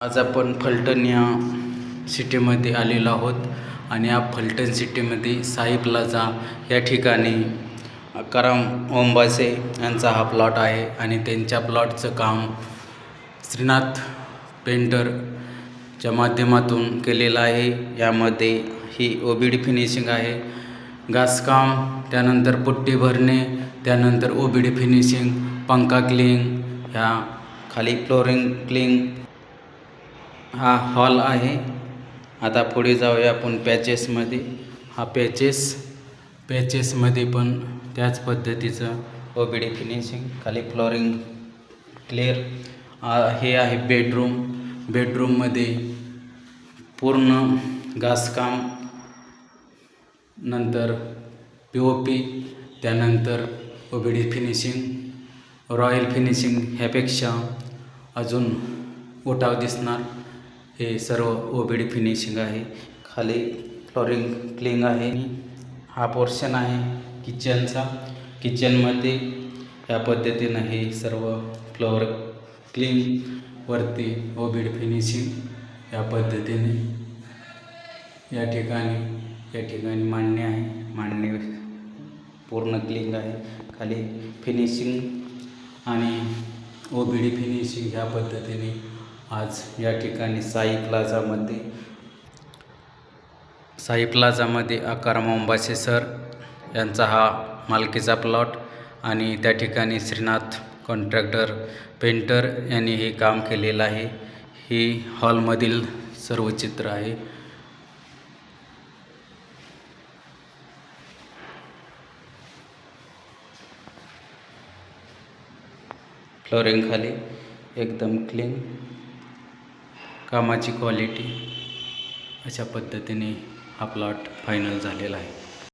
आज आपण फलटण या सिटीमध्ये आलेलो आहोत आणि या फलटण सिटीमध्ये साई प्लाझा या ठिकाणी करम ओंबासे यांचा हा प्लॉट आहे आणि त्यांच्या प्लॉटचं काम श्रीनाथ पेंटरच्या माध्यमातून केलेलं आहे. यामध्ये ही ओ बी डी फिनिशिंग आहे. घासकाम त्यानंतर पुट्टी भरणे त्यानंतर ओ बी डी फिनिशिंग पंखा क्लिंग ह्या खाली फ्लोरिंग क्लिंग हा हॉल आहे. आता पुढे जाऊया आपण पॅचेसमध्ये हा पॅचेस पॅचेसमध्ये पण त्याच पद्धतीचं ओ बी डी फिनिशिंग खाली फ्लोरिंग क्लिअर हे आहे बेडरूम बेडरूममध्ये पूर्ण घासकाम नंतर पी ओ पी त्यानंतर O B D finishing royal finishing ह्यापेक्षा अजून उठाव दिसणार. हे सर्व ओबीडी फिनिशिंग आहे. खाली फ्लोरिंग क्लिंग आहे. हा पोर्शन आहे किचनचा. किचनमध्ये या पद्धतीनं हे सर्व फ्लोअर क्लीन वरती ओबीड फिनिशिंग या पद्धतीने या ठिकाणी या ठिकाणी मांडणी आहे. मांडणी पूर्ण क्लिंग आहे. खाली फिनिशिंग आणि ओबीडी फिनिशिंग ह्या पद्धतीने आज या ठिकाणी साई प्लाझामध्ये साई प्लाझामध्ये आकाराम अंबासे सर यांचा हा मालकीचा प्लॉट आणि त्या ठिकाणी श्रीनाथ कॉन्ट्रॅक्टर पेंटर यांनी हे काम केलेलं आहे. ही हॉलमधील सर्व चित्र आहे. फ्लोरिंग खाली एकदम क्लीन कामाची क्वालिटी अशा पद्धतीने हा प्लॉट फायनल झालेला आहे.